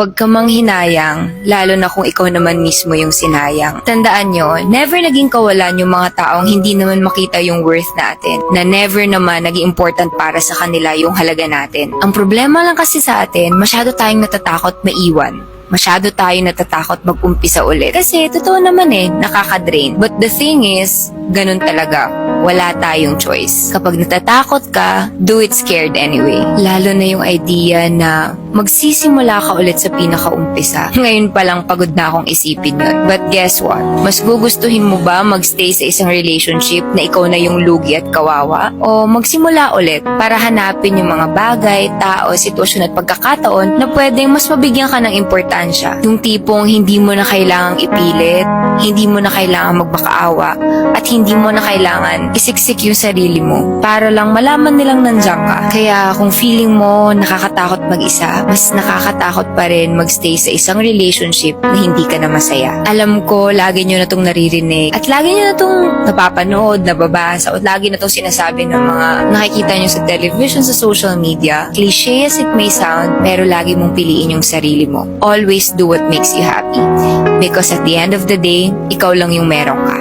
Huwag ka mang hinayang, lalo na kung ikaw naman mismo yung sinayang. Tandaan nyo, never naging kawalan yung mga taong hindi naman makita yung worth natin, na never naman naging important para sa kanila yung halaga natin. Ang problema lang kasi sa atin, masyado tayong natatakot maiwan. Masyado tayo natatakot mag-umpisa ulit. Kasi totoo naman eh, nakaka-drain. But the thing is, ganun talaga. Wala tayong choice. Kapag natatakot ka, do it scared anyway. Lalo na yung idea na magsisimula ka ulit sa pinakaumpisa. Ngayon pa lang pagod na akong isipin yun. But guess what? Mas gugustuhin mo ba magstay sa isang relationship na ikaw na yung lugi at kawawa? O magsimula ulit para hanapin yung mga bagay, tao, sitwasyon at pagkakataon na pwedeng mas mabigyan ka ng importansya. Yung tipong hindi mo na kailangang ipilit, hindi mo na kailangan magmakaawa, at hindi mo na kailangan isiksik yung sarili mo para lang malaman nilang nandiyan ka. Kaya kung feeling mo nakakatakot mag-isa, mas nakakatakot pa rin magstay sa isang relationship na hindi ka na masaya. Alam ko, lagi nyo na itong naririnig at lagi nyo na itong napapanood, nababasa at lagi na itong sinasabi ng mga nakikita nyo sa television, sa social media. Cliche as it may sound, pero lagi mong piliin yung sarili mo. Always do what makes you happy. Because at the end of the day, ikaw lang yung meron ka.